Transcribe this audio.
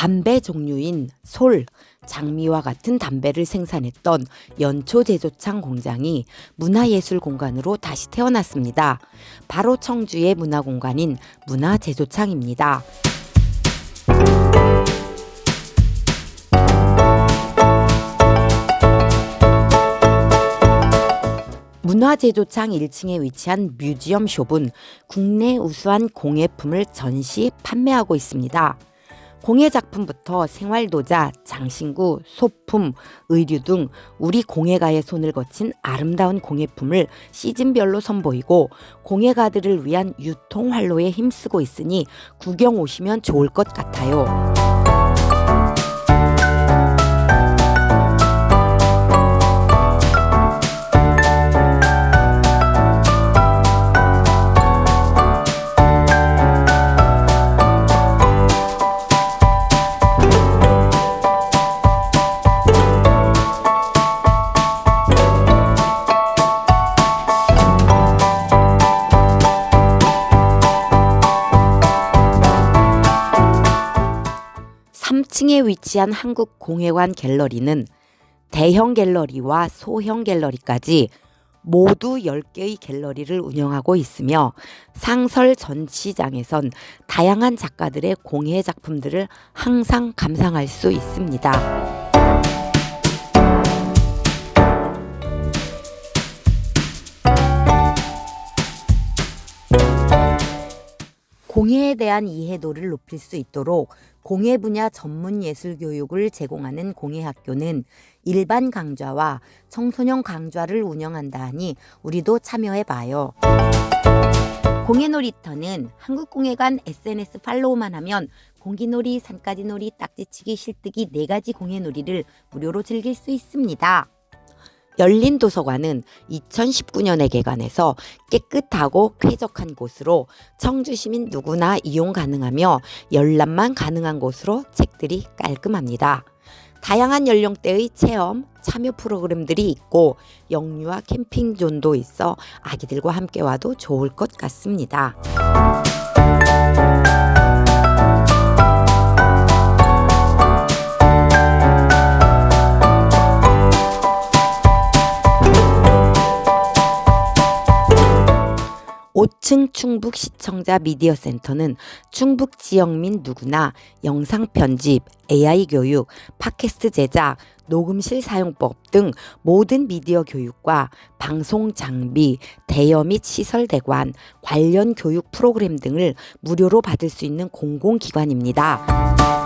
담배 종류인 솔, 장미와 같은 담배를 생산했던 연초 제조창 공장이 문화예술 공간으로 다시 태어났습니다. 바로 청주의 문화 공간인 문화 제조창입니다. 문화제조창 1층에 위치한 뮤지엄 숍은 국내 우수한 공예품을 전시 판매하고 있습니다. 공예 작품부터 생활도자, 장신구, 소품, 의류 등 우리 공예가의 손을 거친 아름다운 공예품을 시즌별로 선보이고 공예가들을 위한 유통 활로에 힘쓰고 있으니 구경 오시면 좋을 것 같아요. 삼층에 위치한 한국공예관 갤러리는 대형 갤러리와 소형 갤러리까지 모두 10개의 갤러리를 운영하고 있으며 상설 전시장에선 다양한 작가들의 공예 작품들을 항상 감상할 수 있습니다. 공예에 대한 이해도를 높일 수 있도록 공예 분야 전문 예술 교육을 제공하는 공예학교는 일반 강좌와 청소년 강좌를 운영한다 하니 우리도 참여해 봐요. 공예놀이터는 한국공예관 SNS 팔로우만 하면 공기놀이, 산까지놀이, 딱지치기, 실뜨기 네 가지 공예놀이를 무료로 즐길 수 있습니다. 열린 도서관은 2019년에 개관해서 깨끗하고 쾌적한 곳으로 청주 시민 누구나 이용 가능하며 열람만 가능한 곳으로 책들이 깔끔합니다. 다양한 연령대의 체험, 참여 프로그램들이 있고 영유아 캠핑존도 있어 아기들과 함께 와도 좋을 것 같습니다. 오층 충북 시청자 미디어 센터는 충북 지역민 누구나 영상 편집, AI 교육, 팟캐스트 제작, 녹음실 사용법 등 모든 미디어 교육과 방송 장비, 대여 및 시설 대관, 관련 교육 프로그램 등을 무료로 받을 수 있는 공공기관입니다.